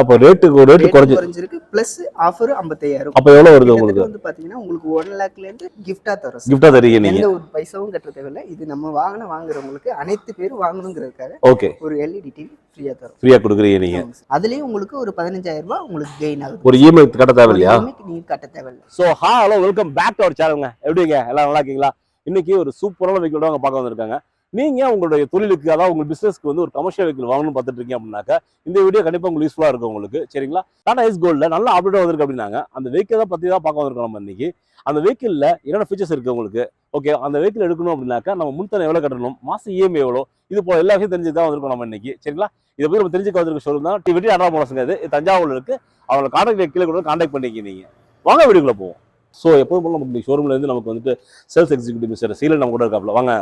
அப்போ ரேட்டுக்கு rate Rate குறைஞ்சி குறைஞ்சிருக்கு பிளஸ் ஆஃபர் ஐம்பத்தையாயிரம். அப்போ எவ்வளோ வருது உங்களுக்கு? வந்து பாத்தீங்கன்னா உங்களுக்கு ஒன் லேக்ல இருந்து கிஃப்டா தரும் sir. கிஃப்டா தரீங்க நீங்க. எந்த ஒரு பைசாவும் கட்ட தேவையில்ல. இது நம்ம வாங்கின வாங்குறவங்களுக்கு அனைத்து பேரும் வாங்கணுங்கிறதுக்காக ஓகே ஒரு எல்இடி டிவி ஃப்ரீயா தரும் ஃப்ரீயா கொடுக்குறீங்க நீங்க. ஆமாங்க sir. அதுலயும் உங்களுக்கு ஒரு பதினஞ்சாயிரம் ரூபாய் உங்களுக்கு கெயின் ஆகுது. ஒரு இஎம்ஐ கட்ட தேவையில்லையா ஒரு EMI க்கு நீங்க கட்ட தேவையில்ல. So ha hello welcome back to our சேனலுங்க எப்படிங்க? எல்லாம் நல்லா இருக்கீங்களா? இன்னைக்கு ஒரு சூப்பரான வெஹிக்கிள் அவங்க பார்க்க வந்திருக்காங்க. நீங்கள் உங்களுடைய தொழிலுக்கு அதாவது உங்கள் பிஸ்னஸ்க்கு வந்து ஒரு கமர்ஷியல் வெஹிக்கிள் வாங்கணும்னு பார்த்துட்டு இருக்கீங்க அப்படின்னாக்கா இந்த வீடியோ கண்டிப்பாக உங்களுக்கு யூஸ்ஃபுல்லாக இருக்கும் உங்களுக்கு. சரிங்களா? டாடா எஸ் கோல்டில் நல்ல அப்டேட் வந்திருக்கு அப்படின்னாங்க. அந்த வெஹிக்கிளை பற்றி தான் பார்க்க வந்திருக்கோம் நம்ம இன்னைக்கு. அந்த வெஹிக்கிளில் என்னென்ன ஃபீச்சர்ஸ் இருக்குது உங்களுக்கு? ஓகே அந்த வெஹிக்கிள் எடுக்கணும் அப்படின்னாக்கா நம்ம முன்தன எவ்வளோ கட்டணும்? மாசம் இஎம்ஐ எவ்வளோ? இது போல எல்லா விஷயம் தெரிஞ்சு தான் வந்திருக்கோம் நம்ம இன்னைக்கு. சரிங்களா? இதை பத்தி நம்ம தெரிஞ்சுக்க வந்திருக்க ஷோரூம் தான் டி வெட்டி அட்ரா மோசங்க இது. இது இருக்குது அவங்களை காண்டாக்ட் கீழே கூட காண்டாக்ட் பண்ணிக்கி நீங்கள் வாங்க வீடியோக்குள்ள போவோம். ஸோ எப்போதும் போல நமக்கு ஷோரூம்லேருந்து நமக்கு வந்துட்டு சேல்ஸ் எக்ஸிக்யூட்டிவ் மிஸ்டர் சீலன் நம்ம கூட இருக்காப்ல வாங்க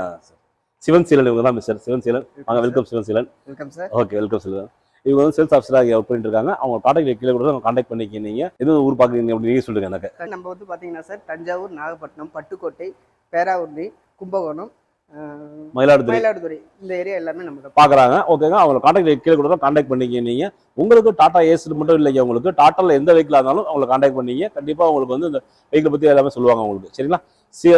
சிவன் சீலன் இவங்க தான் மிஸ்டர். சிவன் சீலன். வாங்க welcome Sivan Seelan. Welcome sir okay welcome Sivan. இவங்க வந்து சேல்ஸ் ஆஃபீஸராக ஒர்க் பண்ணிட்டு இருக்காங்க. அவங்க கான்டாக்ட் கீழே கூட கான்டாக்ட் பண்ணிக்க நீங்க. எது ஊர் பார்க்குறீங்க அப்படின்னு நீங்க சொல்லுங்க எனக்கு. நம்ம வந்து பாத்தீங்கன்னா சார் தஞ்சாவூர் நாகப்பட்டினம் பட்டுக்கோட்டை பேராவூர்தி கும்பகோணம் மயிலாடுதுறை. மயிலாடுதுறை. இந்த ஏரியா எல்லாமே நம்ம பார்க்குறாங்க. ஓகேங்க அவங்க கான்டாக்ட் கீழே கூட கான்டாக்ட் பண்ணிக்க நீங்க. உங்களுக்கு டாடா ஏஸ் மட்டும் இல்லைங்க உங்களுக்கு. டாட்டால எந்த வெஹிக்கிள் இருந்தாலும் அவங்களை கான்டாக்ட் பண்ணீங்க. கண்டிப்பா உங்களுக்கு வந்து இந்த வெஹிக்கிள் பத்தி எல்லாமே சொல்லுவாங்க உங்களுக்கு. சரிங்களா? சி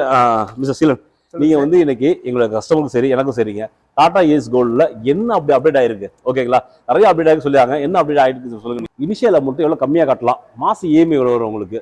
மிஸ்டர் சீலன். நீங்க வந்து இன்னைக்கு எங்களோட கஸ்டமருக்கு சரி எனக்கும் சரிங்க. டாடா ஏஸ் கோல்ட்ல என்ன அப்படி அப்டேட் ஆயிருக்கு? ஓகேங்களா நிறைய அப்டேட் ஆயிருக்கு சொல்லியாங்க என்ன அப்டேட் ஆயிருக்கு சொல்லுங்க. இனிஷியல் அமௌண்ட் எவ்வளவு கம்மியா கட்டலாம்? மாசம் இஎம்ஐ எவ்வளவு வரும் உங்களுக்கு?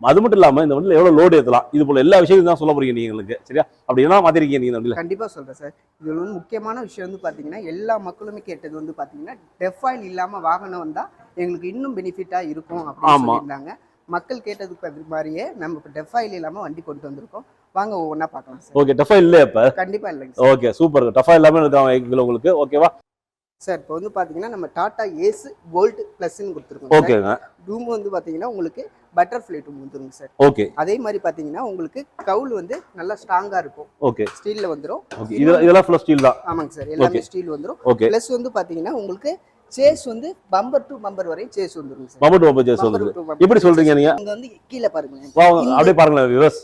அது மட்டும் இல்லாம இந்த வண்டியில் எவ்வளவு லோடு ஏத்தலாம்? இது போல எல்லா விஷயத்தையும் தான் சொல்ல போறீங்க நீங்க எங்களுக்கு. சரியா? அப்படி என்ன மாத்திருக்கீங்க நீங்க இந்த வண்டியில கண்டிப்பா சொல்றேன் சார். இதுல வந்து முக்கியமான விஷயம் வந்து பாத்தீங்கன்னா எல்லா மக்களுமே கேட்டது வந்து பாத்தீங்கன்னா டெஃபாயில் இல்லாம வாகனம் வந்தா எங்களுக்கு இன்னும் பெனிஃபிட்டா இருக்கும் அப்படின்னு. சொல்லியிருந்தாங்க. மக்கள் கேட்டதுக்கு அது மாதிரியே நம்ம இப்போ டெஃபாயில் இல்லாம வண்டி கொண்டு வந்திருக்கோம். வாங்க ஒவ்வொன்றா பார்க்கலாம் சார் ஓகே டஃபா இல்லையா இப்ப? கண்டிப்பா இல்லைங்க சார் ஓகே சூப்பர் டஃபா எல்லாமே இருக்காங்க வெஹிக்கிள் உங்களுக்கு. ஓகேவா சார் இப்போ வந்து பாத்தீங்கன்னா நம்ம டாடா ஏஸ் கோல்டு பிளஸ்ன்னு கொடுத்துருக்கோம் ஓகேங்க ரூம் வந்து பாத்தீங்கன்னா உங்களுக்கு பட்டர்ஃப்ளை ரூம் வந்துருங்க சார் ஓகே அதே மாதிரி பாத்தீங்கன்னா உங்களுக்கு கவுல் வந்து நல்லா ஸ்ட்ராங்கா இருக்கும். ஓகே ஸ்டீல்ல வந்துரும். ஓகே இதெல்லாம் ஃபுல்லாக ஸ்டீல் தான். ஆமாங்க சார் எல்லாமே. ஸ்டீல் வந்துரும். ஓகே பிளஸ் வந்து பாத்தீங்கன்னா உங்களுக்கு சேஸ் வந்து பம்பர் டு பம்பர் வரை சேஸ் வந்துருங்க சார் ஜேஸ் Bumper வந்துருக்கு to bumper எப்படி சொல்றீங்க நீங்க? இங்க வந்து கீழே பாருங்க அப்படியே பாருங்களேன் விவஸ்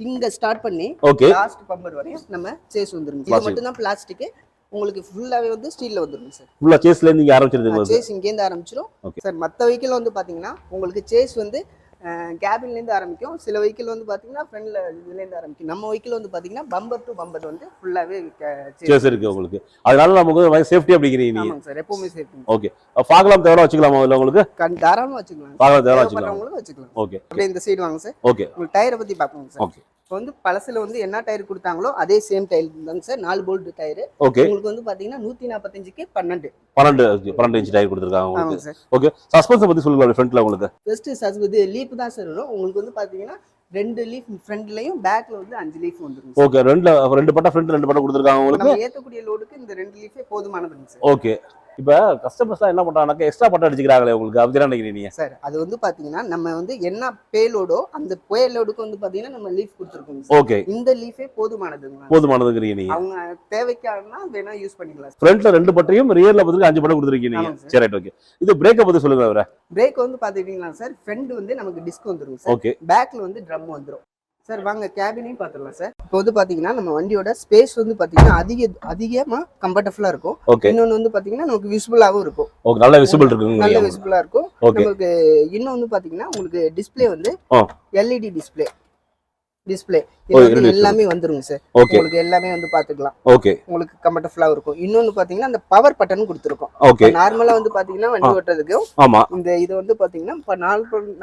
இங்க ஸ்டார்ட் பண்ணி ஓகே லாஸ்ட் பம்பர் வரையும் நம்ம சேஸ் வந்துருங்க இது. மட்டும் தான் பிளாஸ்டிக் உங்களுக்கு ஃபுல்லாவே வந்து ஸ்டீல்ல வந்துருங்க சார் ஃபுல்லா சேஸ்ல இருந்து இங்க ஆரம்பிச்சிருந்தீங்க சேஸ் இங்கேருந்து ஆரம்பிச்சிடும் Okay. சார் மற்ற வெஹிக்கிள் வந்து பாத்தீங்கன்னா உங்களுக்கு சேஸ் வந்து கேபின்ல இருந்து ஆரம்பிக்கும். சில வெஹிக்கிள் வந்து பாத்தீங்கன்னா ஃப்ரண்ட்ல இதுல இருந்து ஆரம்பிக்கும். நம்ம வெஹிக்கிள் வந்து பாத்தீங்கன்னா பம்பர் டு பம்பர் வந்து ஃபுல்லாவே சேஸ் இருக்கு உங்களுக்கு. அதனால நமக்கு சேஃப்டி அப்படிங்கிறீங்க ஆமாங்க சார். எப்பவுமே சேஃப்டி ஓகே பார்க்கலாம் தேவை வச்சுக்கலாமா இல்ல உங்களுக்கு? கண் தாராளமா வச்சுக்கலாம். பார்க்கலாம் தேவை வச்சுக்கலாம்? தேவைப்படுறவங்களும் வச்சுக்கலாம். ஓகே அப்படியே இந்த சைடு வாங்க சார். ஓகே உங்களுக்கு டயரை பத்தி பார்ப்போங்க சார். ஓகே இப்போ வந்து பழசுல வந்து என்ன டயர் கொடுத்தாங்களோ அதே சேம் டயர் தாங்க சார் நாலு போல்ட் டயர் ஓகே உங்களுக்கு வந்து பாத்தீங்கன்னா நூத்தி நாற்பத்தஞ்சுக்கு பன்னெண்டு. பன்னெண்டு பன்னெண்டு இன்ச் டயர் கொடுத்துருக்காங்க உங்களுக்கு. ஓகே சஸ்பென்ஸ் பத்தி சொல்லுங்க ஃப்ரண்ட்ல உங்களுக்கு. ஃபர்ஸ்ட் சஸ் இது லீப் தான் சார் வரும் உங்களுக்கு வந்து பாத்தீங்கன்னா ரெண்டு லீஃப் ஃப்ரண்ட்லயும் பேக்ல வந்து அஞ்சு லீஃப் வந்துருங்க சார் ஓகே ரெண்டுல ரெண்டு பட்டா ஃப்ரண்ட் ரெண்டு பட்டா கொடுத்துருக்காங்க உங்களுக்கு? ஏத்தக்கூடிய லோடுக்கு இந்த ரெண்டு லீஃபே போதுமானதுங்க சார் ஓகே இப்போ கஸ்டமர்ஸ்லாம் என்ன பண்றாங்கனாக்கா எக்ஸ்ட்ரா பட்டா அடிச்சுக்கிறாங்களே உங்களுக்கு. அப்படி நினைக்கிறீங்க சார் அது வந்து பாத்தீங்கன்னா நம்ம வந்து என்ன பேலோடோ அந்த பேலோடுக்கு வந்து பாத்தீங்கன்னா நம்ம லீஃப் கொடுத்துருக்கோங்க சார். ஓகே இந்த லீஃபே போதுமானதுங்க போதுமானதுங்கிறீங்க நீங்க. அவங்க தேவைக்காகனா வேணா யூஸ் பண்ணிக்கலாம் ஃப்ரண்ட்ல ரெண்டு பட்டையும் ரியர்ல பார்த்துட்டு அஞ்சு பட்டம் கொடுத்துருக்கீங்க சார். ரைட் ஓகே இது பிரேக்கை பத்தி சொல்லுங்க அவரை. பிரேக் வந்து பாத்துக்கிட்டீங்களா சார்? ஃப்ரண்ட் வந்து நமக்கு டிஸ்க் சார். ஓகே பேக்ல வந்து ட்ரம் வந்துரும். சார் வாங்க கேபினையும் பார்த்துடலாம் சார். இப்போ வந்து பாத்தீங்கன்னா நம்ம வண்டியோட ஸ்பேஸ் வந்து பாத்தீங்கன்னா அதிக அதிகமா கம்ஃபர்டபுளா இருக்கும். ஓகே இன்னொன்னு வந்து பாத்தீங்கன்னா நமக்கு விசிபிளாவும் இருக்கும். ஓகே நல்ல விசிபிள் நல்ல இருக்குங்க விசிபிளா இருக்கும். நமக்கு இன்னும் வந்து பாத்தீங்கன்னா உங்களுக்கு டிஸ்ப்ளே வந்து. LED display display. எல்லாமே வந்துருங்க சார். உங்களுக்கு எல்லாமே வந்து பாத்துக்கலாம். ஓகே. உங்களுக்கு கம்ஃபர்டபுளா இருக்கும். இன்னொன்னு பாத்தீங்கன்னா அந்த பவர் பட்டன் கொடுத்துருக்கோம். ஓகே. நார்மலா வந்து பாத்தீங்கன்னா வண்டி ஆமா. இந்த இது வந்து பாத்தீங்கன்னா இப்போ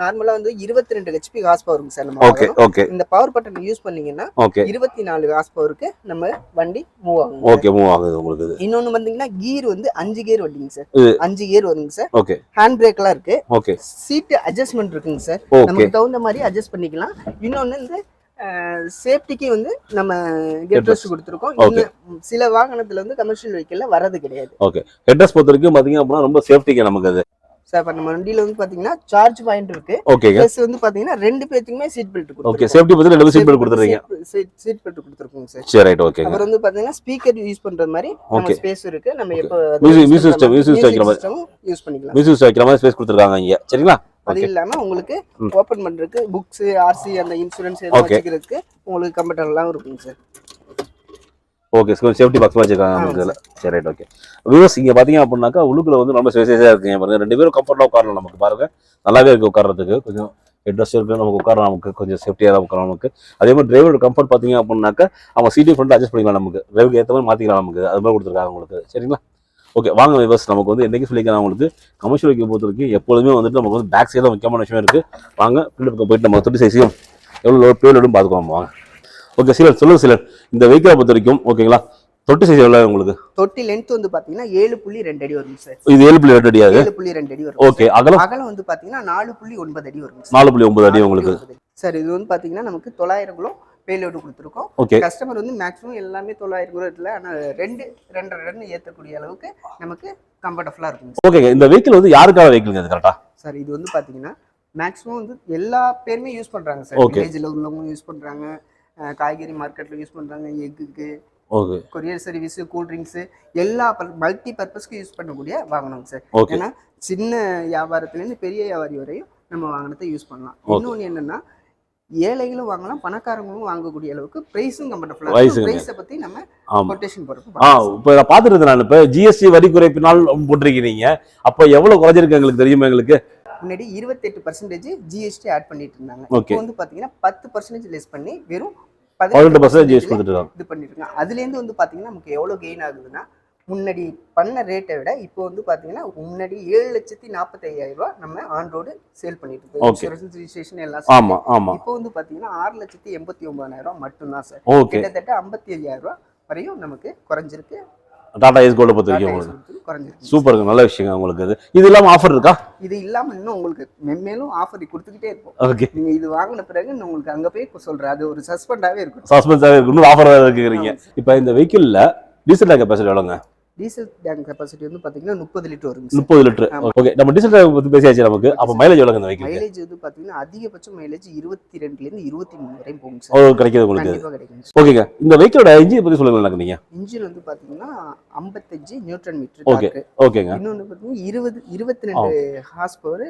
நார்மலா வந்து இருபத்தி ரெண்டு ஹெச்பி ஹார்ஸ் பவருங்க சார் நம்ம ஓகே இந்த பவர் பட்டன் யூஸ் பண்ணீங்கன்னா இருபத்தி நாலு ஹார்ஸ் பவருக்கு நம்ம வண்டி மூவ் ஆகும் ஓகே மூவ் ஆகுது உங்களுக்கு இன்னொன்னு பாத்தீங்கன்னா கீர் வந்து அஞ்சு கியர் வண்டிங்க சார். அஞ்சு கியர் வருங்க சார். ஓகே. ஹேண்ட் பிரேக்லாம் இருக்கு. ஓகே. சீட் அட்ஜஸ்ட்மெண்ட் இருக்குங்க சார். நமக்கு தகுந்த மாதிரி அட்ஜஸ்ட் பண்ணிக்கலாம். இன்னொன்னு இந்த சேஃப்டிக்கு வந்து நம்ம. ரெஸ்ட் கொடுத்துருக்கோம். சில வாகனத்துல வந்து கமர்ஷியல் வெஹிக்கிள்ல வரது கிடையாது. ஹெட்ரஸ் பொறுத்த வரைக்கும் பாத்தீங்க அப்படின்னா ரொம்ப சேஃப்டிங்க நமக்கு அது. சார் இப்போ நம்ம வண்டியில வந்து பாத்தீங்கன்னா சார்ஜ் பாயிண்ட் இருக்கு. ஓகேங்க பிளஸ் வந்து பாத்தீங்கன்னா ரெண்டு பேத்துக்குமே சீட் பெல்ட் ஓகே சேஃப்டி பத்தி ரெண்டு சீட் பெல்ட் கொடுத்துறீங்க சீட் பெல்ட் கொடுத்துருக்கோங்க. சார் சரி ரைட் ஓகேங்க அப்புறம் வந்து பாத்தீங்கன்னா ஸ்பீக்கர் யூஸ் பண்ற மாதிரி Okay. ஸ்பேஸ் இருக்கு. நம்ம. எப்போ music system- music system வைக்கிற மாதிரி. யூஸ் பண்ணிக்கலாம். மியூசிக் வைக்கிற மாதிரி ஸ்பேஸ் கொடுத்துருக்காங்க இங்க. சரிங்களா? அது ஓகே இல்லாம உங்களுக்கு. ஓபன் பண்றதுக்கு புக்ஸ் ஆர்சி அந்த இன்சூரன்ஸ் எல்லாம். வச்சுக்கிறதுக்கு உங்களுக்கு கம்ஃபர்டபுளாகவும் இருக்குங்க சார் ஓகே சேஃப்டி பாக்ஸ் வச்சிருக்காங்க நமக்கு இதுல. சரி ரைட் ஓகே வியூஸ் இங்க பாத்தீங்க அப்படின்னாக்கா உள்ளுக்குள்ள வந்து ரொம்ப ஸ்பேசியஸா இருக்குங்க பாருங்க ரெண்டு பேரும் கம்ஃபர்டா உட்காரலாம் நமக்கு பாருங்க. நல்லாவே இருக்கு உட்கார்றதுக்கு. கொஞ்சம் ஹெட்ரஸ் இருக்கு நமக்கு உட்காரலாம் நமக்கு. கொஞ்சம் சேஃப்டியாக தான் உட்காரலாம் நமக்கு. அதே மாதிரி டிரைவரோட கம்ஃபர்ட் பாத்தீங்க அப்படின்னாக்கா அவங்க சீட்டிங் ஃப்ரண்ட் அட்ஜஸ்ட் பண்ணிக்கலாம் நமக்கு. டிரைவருக்கு ஏற்ற மாதிரி மாத்திக்கலாம் நமக்கு. அது மாதிரி கொடுத்துருக்காங்க உங்களுக்கு. சரிங்களா? ஓகே வாங்க விவஸ் நமக்கு வந்து என்னைக்கு சொல்லிக்கிறேன் உங்களுக்கு? கமர்ஷியல் வைக்க பொறுத்த வரைக்கும் எப்பொழுதுமே வந்துட்டு நமக்கு வந்து பேக் சைடு முக்கியமான விஷயம் இருக்கு. வாங்க பிள்ளை போயிட்டு நம்ம தொட்டி சைஸையும் எவ்வளோ பேர் எடுக்கும் பார்த்துக்கலாம் வாங்க. ஓகே சிலர் சொல்லுங்க சிலர் இந்த வெஹிக்கிளை பொறுத்த வரைக்கும் ஓகேங்களா தொட்டி சைஸ் எவ்வளோ உங்களுக்கு? தொட்டி லென்த் வந்து பாத்தீங்கன்னா ஏழு புள்ளி ரெண்டு அடி வரும் சார். இது ஏழு புள்ளி எட்டு அடியாது ஏழு புள்ளி ரெண்டு அடி வரும் ஓகே அகலம்? அகலம் வந்து பாத்தீங்கன்னா நாலு புள்ளி ஒன்பது அடி வரும் நாலு புள்ளி ஒன்பது அடி உங்களுக்கு. சார் இது வந்து பாத்தீங்கன்னா நமக்கு தொள்ளாயிரம் கிலோ பேலோடு கொடுத்துருக்கோம். ஓகே கஸ்டமர் வந்து மேக்ஸிமம் எல்லாமே தொள்ளாயிரம் கிலோ இல்லை ஆனால் ரெண்டு ரெண்டரை டன் ஏற்றக்கூடிய அளவுக்கு நமக்கு கம்ஃபர்டபுளாக இருக்கும் ஓகேங்க இந்த வெஹிக்கிள் வந்து யாருக்காக வெஹிக்கிளுங்க இது கரெக்டா சார் இது வந்து பார்த்தீங்கன்னா மேக்ஸிமம் வந்து எல்லா பேருமே யூஸ் பண்ணுறாங்க சார். வில்லேஜில் உள்ளவங்க யூஸ் பண்ணுறாங்க காய்கறி மார்க்கெட்டில் யூஸ் பண்ணுறாங்க எக்குக்கு okay courier service cool drinks எல்லா மல்டி பர்பஸ்க்கு யூஸ் பண்ணக்கூடிய வாங்கணும் சார் ஏன்னா சின்ன வியாபாரத்துலேருந்து பெரிய வியாபாரி வரையும் நம்ம வாங்கினதை யூஸ் பண்ணலாம். இன்னொன்று என்னன்னா ஏழைகளும் வாங்கலாம் பணக்காரங்களும் வாங்கக்கூடிய அளவுக்கு ப்ரைஸும் கம்ஃபர்டபுளாக. ப்ரைஸை பற்றி நம்ம கொட்டேஷன் ஆ போடுறோம் இப்போ நான் பார்த்துட்டு இருந்தேன் நான். இப்போ ஜிஎஸ்டி வரி குறைப்பினால் போட்டிருக்கீங்க அப்போ எவ்வளோ குறைஞ்சிருக்கு எங்களுக்கு தெரியுமா எங்களுக்கு? முன்னாடி இருபத்தெட்டு பர்சன்டேஜ் ஜிஎஸ்டி ஆட் பண்ணிட்டு இருந்தாங்க. இப்போ வந்து பாத்தீங்கன்னா பத்து பர்சன்டேஜ் லெஸ் பண்ணி வெறும் பதினெட்டு பர்சன்ட் ஜிஎஸ்டி இது பண்ணிட்டு இருக்காங்க. அதுலேருந்து வந்து பாத்தீங்கன்னா நமக்கு எவ்வளோ கெயின் ஆகுதுன்னா முன்னாடி பண்ண ரேட்டை விட இப்போ வந்து பாத்தீங்கன்னா முன்னாடி ஏழு லட்சத்தி நாற்பத்தி ஐயாயிரம் ரூபாய் நம்ம ஆன் ரோடு சேல் பண்ணிட்டு இருக்கோம். இன்சூரன்ஸ் ரிஜிஸ்ட்ரேஷன் எல்லாம் ஆமா ஆமா. இப்போ வந்து பாத்தீங்கன்னா ஆறு லட்சத்தி எண்பத்தி ஒன்பதாயிரம் ரூபாய் மட்டும்தான் சார் கிட்டத்தட்ட ஐம்பத்தி ஐயாயிரம் ரூபாய் வரையும் நமக்கு குறைஞ்சிருக்கு. டாடா ஏஸ் கோல்டை பொறுத்த வரைக்கும் உங்களுக்கு குறைஞ்சிருக்கு சூப்பருங்க நல்ல விஷயங்க உங்களுக்கு இது. இது இல்லாமல் ஆஃபர் இருக்கா? இது இல்லாம இன்னும் உங்களுக்கு மென்மேலும் ஆஃபர் கொடுத்துக்கிட்டே இருப்போம். ஓகே நீங்க இது வாங்கின பிறகு நான் உங்களுக்கு அங்க போய் சொல்றேன். அது ஒரு சஸ்பெண்டாவே இருக்கும் சஸ்பென்ஸாகவே இருக்கு இன்னும் ஆஃபர் இருக்குறீங்க இப்போ இந்த வெஹிக்கிளில் டீசல் டேங்க் கெப்பாசிட்டி எவ்வளோங்க? டீசல் டேங்க் கெப்பாசிட்டி வந்து பாத்தீங்கன்னா முப்பது லிட்டர் சார் முப்பது லிட்டர். ஓகே நம்ம டீசல் டேங்க் பற்றி பேசியாச்சு நமக்கு. அப்போ மைலேஜ் எவ்வளோங்க இந்த வெஹிக்கிள் மைலேஜ் வந்து பாத்தீங்கன்னா அதிகபட்ச மைலேஜ் இருபத்தி ரெண்டுல இருந்து இருபத்தி மூணு வரையும் போகும் சார் கிடைக்குது உங்களுக்கு. கிடைக்கும் ஓகேங்க இந்த வெஹிக்கிளோட இன்ஜின் பற்றி சொல்லுங்க எனக்கு இன்ஜின் வந்து பாத்தீங்கன்னா ஐம்பத்தஞ்சு நியூட்ரன் மீட்டர். டார்க் ஓகேங்க இன்னொன்று பார்த்தீங்கன்னா இருபது இருபத்தி ரெண்டு horse power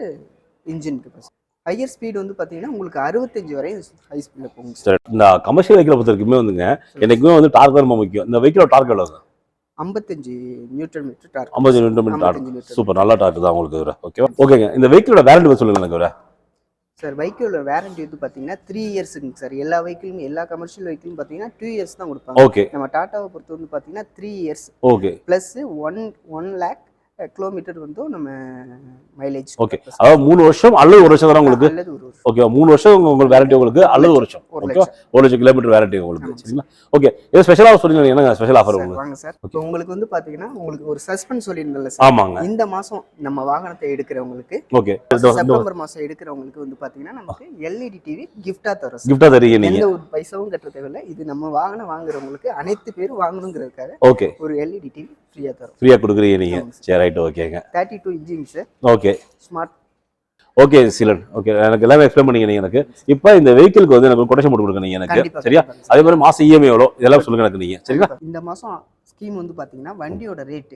engine capacity higher speed வந்து பாத்தீங்கன்னா உங்களுக்கு அறுபத்தஞ்சு வரையும் ஹை ஸ்பீடில் போகும் சார் இந்த கமர்ஷியல் வெஹிக்கிளை பொறுத்த வரைக்குமே வந்துங்க எனக்குமே வந்து டார்க் தான் ரொம்ப முக்கியம். இந்த வெஹிக்கிளோட டார்க் எவ்வளோங்க ஐம்பத்தஞ்சு நியூட்ரன் மீட்டர் டார்க். ஐம்பது நிமிடம் டார்க். ஐம்பத்தஞ்சு நியூட்டன் சூப்பர் நல்ல டார்க் தான் உங்களுக்கு இவர. ஓகே ஓகேங்க இந்த வெஹிக்கிளோட வேரண்டி சொல்லுங்க எனக்கு இவர. சார் வெஹிக்கிளோட வேரண்டி வந்து பார்த்தீங்கன்னா த்ரீ இயர்ஸுங்க சார். எல்லா வெஹிக்கிளும் எல்லா கமர்ஷியல் வெஹிக்கிளும் பார்த்தீங்கன்னா டூ இயர்ஸ் தான் கொடுப்பாங்க. ஓகே நம்ம டாட்டாவை பொறுத்து வந்து பார்த்தீங்கன்னா three years okay plus one one lakh kilometre வந்து நம்ம மைலேஜ் ஓகே அதாவது மூணு வருஷம் அல்லது ஒரு வருஷம் தான் உங்களுக்கு? ஓகே மூணு வருஷம் உங்களுக்கு வேரண்டி உங்களுக்கு அல்லது ஒரு வருஷம். ஓகே ஒரு லட்சம் கிலோமீட்டர் வேரண்டி உங்களுக்கு. சரிங்களா? ஓகே இது ஸ்பெஷல் ஆஃபர் சொல்லுங்க என்னங்க ஸ்பெஷல் ஆஃபர் உங்களுக்கு? வாங்க சார். இப்போ உங்களுக்கு வந்து பார்த்தீங்கன்னா உங்களுக்கு ஒரு சஸ்பென்ஸ் சொல்லியிருந்தல சார். ஆமாங்க. இந்த மாதம் நம்ம வாகனத்தை எடுக்கிறவங்களுக்கு ஓகே செப்டம்பர் மாதம் எடுக்கிறவங்களுக்கு வந்து பார்த்தீங்கன்னா நமக்கு எல்இடி டிவி கிஃப்டாக தரோம் கிஃப்டா தரீங்க நீங்க. எந்த ஒரு பைசாவும் கட்ட தேவையில்லை. இது நம்ம வாகனம் வாங்குறவங்களுக்கு அனைத்து பேரும் வாங்கணுங்கிறதுக்காக ஓகே ஒரு எல்இடி டிவி ஃப்ரீயாக தரோம். ஃப்ரீயா கொடுக்குறீங்க நீங்க. சார். ரைட் ஓகேங்க thirty two inching sir okay smart okay Seelan okay எனக்கு எல்லாமே எக்ஸ்பிளைன் பண்ணீங்க நீங்க எனக்கு. இப்போ இந்த வெஹிக்கிளுக்கு வந்து எனக்கு கொட்டேஷன் போட்டு கொடுங்க நீங்க எனக்கு. சரியா. அதே மாதிரி மாசம் இஎம்ஐ எவ்வளோ? இதெல்லாம் சொல்லுங்க எனக்கு நீங்க. சரிங்களா இந்த மாசம் ஸ்கீம் வந்து பாத்தீங்கன்னா வண்டியோட ரேட்டு.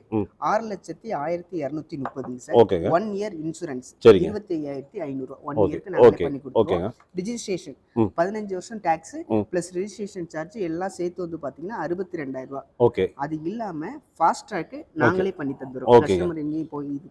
ஆறு லட்சத்தி ஆயிரத்தி இரநூத்தி முப்பதுங்க சார். ஒன் இயர் இன்சூரன்ஸ் இருபத்தி ஐயாயிரத்தி ஐநூறு ஒன் இயருக்கு நாங்களே ஓகே. பண்ணி ஓகேங்க. ரிஜிஸ்ட்ரேஷன். பதினஞ்சு வருஷம் டேக்ஸ். பிளஸ் ரிஜிஸ்ட்ரேஷன் சார்ஜ் எல்லாம் சேர்த்து வந்து பாத்தீங்கன்னா அறுபத்தி ரெண்டாயிரம் ரூபாய் ஓகே. அது இல்லாம ஃபாஸ்ட் ட்ராக் நாங்களே பண்ணி ஓகேங்க. கஸ்டமர் எங்கேயும் போய் இது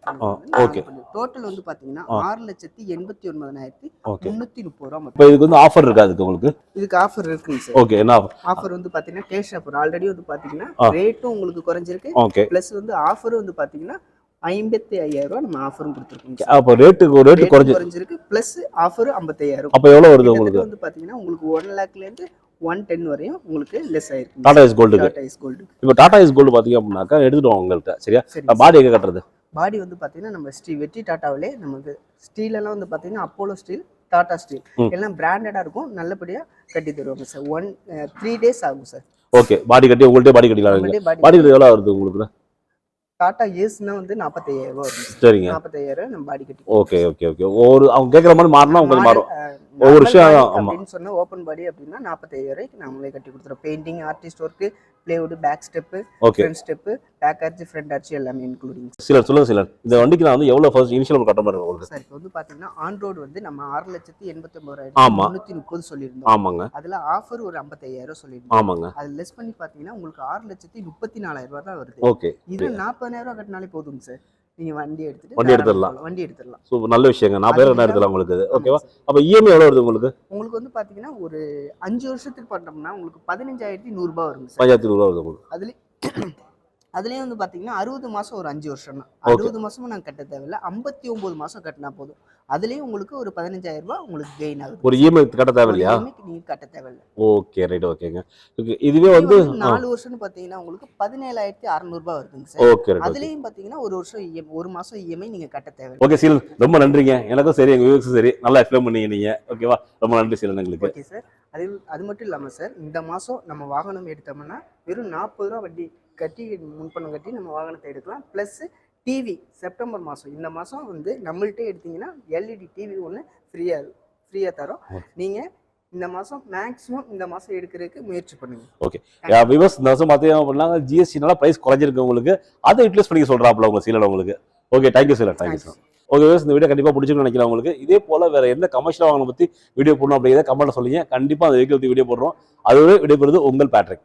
ஓகே. டோட்டல் வந்து பாத்தீங்கன்னா. ஆறு லட்சத்தி எண்பத்தி ஒன்பதாயிரத்தி முன்னூத்தி முப்பது ரூபா மட்டும் இதுக்கு வந்து ஆஃபர் இருக்கா அதுக்கு உங்களுக்கு? இதுக்கு ஆஃபர் இருக்குங்க சார். ஓகே. என்ன ஆஃபர் வந்து பாத்தீங்கன்னா கேஷ் ஆஃபர் ஆல்ரெடி வந்து பாத்தீங்கன்னா ஆ. ரேட்டும் உங்களுக்கு குறைஞ்சிருக்கு. ஓகே ப்ளஸ் வந்து ஆஃபரும் வந்து பாத்தீங்கன்னா ஐம்பத்தி ஐயாயிரம் ரூபாய் நம்ம ஆஃபரும் கொடுத்துருக்கோம். அப்போ ஒரு ரேட்டு குறைஞ்சி குறைஞ்சிருக்கு. ப்ளஸ் ஆஃபர் ஐம்பத்தையாயிரம். அப்போ எவ்வளோ வருது உங்களுக்கு? வந்து பாத்தீங்கன்னா உங்களுக்கு ஒன் லேக்ல இருந்து ஒன் டென் வரையும் உங்களுக்கு லெஸ் ஆயிருக்கு டாடா எஸ் கோல்டுக்கு டாடா இஸ் கோல்டு இப்போ டாடா எஸ் கோல்டு பார்த்தீங்க அப்படின்னாக்கா எடுத்துட்டோம் உங்கள்கிட்ட சரியா? சரி பாடி எங்கே கட்டுறது? பாடி வந்து பாத்தீங்கன்னா நம்ம ஸ்ரீ வெற்றி டாட்டாவிலே நமக்கு ஸ்டீல் எல்லாம் வந்து பாத்தீங்கன்னா அப்போலோ ஸ்டீல் டாடா ஸ்டீல். எல்லாம் பிராண்டடா இருக்கும். நல்லபடியா கட்டி தருவாங்க சார் ஒன் த்ரீ டேஸ் ஆகும் சார் ஓகே பாடி கட்டி உங்கள்கிட்ட பாடி கட்டிக்கலாம் பாடி கட்டி எவ்வளோ வருது உங்களுக்கு? டாடா ஏஸ்னா வந்து நாற்பத்தையாயிரம் ரூபா வரும். சரிங்க. நாற்பத்தையாயிரம் நம்ம பாடி கட்டி ஓகே ஓகே ஓகே. ஒரு அவங்க கேட்குற மாதிரி மாறினா உங்களுக்கு மாறும். ஒவ்வொரு விஷயம். அப்படின்னு சொன்னா ஓப்பன் பாடி அப்படின்னா நாற்பத்தையாயிரம் நம்மளே கட்டி கொடுத்துறோம் painting artist work plywood back step front step back arch front arch எல்லாமே இன்க்ளூடிங் சிலர் சொல்லுங்க சிலர். இந்த வண்டிக்கு நான் வந்து எவ்வளோ ஃபர்ஸ்ட் இனிஷியல் கட்ட மாதிரி உங்களுக்கு? சார் இப்போ வந்து பாத்தீங்கன்னா ஆன் ரோடு வந்து நம்ம ஆறு லட்சத்தி எண்பத்தி ஆமா. ஒன்பதாயிரத்தி முந்நூற்றி முப்பது சொல்லியிருந்தோம். ஆமாங்க. அதுல ஆஃபர் ஒரு ஐம்பத்தையாயிரம் சொல்லியிருந்தோம். ஆமாங்க. அது லெஸ் பண்ணி பாத்தீங்கன்னா உங்களுக்கு ஆறு லட்சத்தி முப்பத்தி நாலாயிரம் ரூபாய் தான் வருது. ஓகே இது நாற்பதாயிரம் ரூபாய் கட்டினாலே போதுங்க சார். நீங்க வண்டி எடுத்துட்டு வண்டி எடுத்துடலாம். வண்டி எடுத்துடலாம். சூப்பர். நல்ல விஷயங்க. நான் பேர் என்ன எடுத்துல உங்களுக்கு? ஓகேவா. அப்போ இஎம்ஐ எவ்வளோ வருது உங்களுக்கு? உங்களுக்கு வந்து பாத்தீங்கன்னா ஒரு அஞ்சு வருஷத்துக்கு பண்ணோம்னா உங்களுக்கு பதினஞ்சாயிரத்தி நூறுரூபா வருங்க சார். பஞ்சாயத்து ரூபா வருது உங்களுக்கு. அதுலேயும் அதுலேயும் வந்து பார்த்தீங்கன்னா அறுபது மாதம் ஒரு அஞ்சு வருஷம் தான். அறுபது மாதமும் நாங்கள் கட்ட தேவையில்ல. ஐம்பத்தி ஒம்பது மாதம் கட்டினா போதும். அதுலேயும் உங்களுக்கு ஒரு பதினஞ்சாயிரம் ரூபாய் உங்களுக்கு கெயின் ஆகுது. ஒரு இஎம்ஐ கட்ட தேவையில்லையா? நீங்கள் கட்ட தேவையில்ல. ஓகே ரைட் ஓகேங்க. ஓகே இதுவே இதே வந்து நாலு வருஷம்னு பார்த்தீங்கன்னா உங்களுக்கு பதினேழாயிரத்தி அறநூறுபா வருதுங்க சார். ஓகே அதுலேயும் பார்த்தீங்கன்னா ஒரு வருஷம் இஎம் ஒரு மாதம் இஎம்ஐ நீங்கள் கட்ட தேவை ஓகே சீலன் ரொம்ப நன்றிங்க. எனக்கும் சரி எங்கள் வியூஸும் சரி. நல்லா எக்ஸ்பிளைன் பண்ணீங்க நீங்க. ஓகேவா? ரொம்ப நன்றி சீலன் எங்களுக்கு. Okay sir. அது அது மட்டும் இல்லாமல் சார் இந்த மாதம் நம்ம வாகனம் எடுத்தோம்னா வெறும் நாற்பது ரூபா வட்டி கட்டி முன்பணம் கட்டி நம்ம வாகனத்தை எடுக்கலாம். ப்ளஸ் டிவி செப்டம்பர் மாதம் இந்த மாதம் வந்து நம்மள்ட்டே எடுத்தீங்கன்னா எல்இடி டிவி ஒன்று ஃப்ரீயாக ஃப்ரீயாக தரோம். நீங்கள் இந்த மாதம் மேக்ஸிமம் இந்த மாதம் எடுக்கிறதுக்கு முயற்சி பண்ணுங்க. விவஸ் இந்த வருஷம் பார்த்தீங்க அப்படின்னா ஜிஎஸ்டினால ப்ரைஸ் குறைஞ்சிருக்கு உங்களுக்கு. அதை யூட்டிலைஸ் பண்ணிக்க சொல்கிறாப்புல உங்க சீலன் உங்களுக்கு. Okay thank you Seelan thank you sir okay விவஸ் இந்த வீடியோ கண்டிப்பாக பிடிச்சிருக்குன்னு நினைக்கிறேன் உங்களுக்கு. இதே போல வேற எந்த கமர்ஷியல் வாகனம் பற்றி வீடியோ போடணும் அப்படிங்கிறத கமெண்ட்ல சொல்லுங்க. கண்டிப்பாக அந்த வெஹிக்கிள் பற்றி வீடியோ போடுறோம். அதோட விடைபெறுது உங்கள் பேட்ரிக்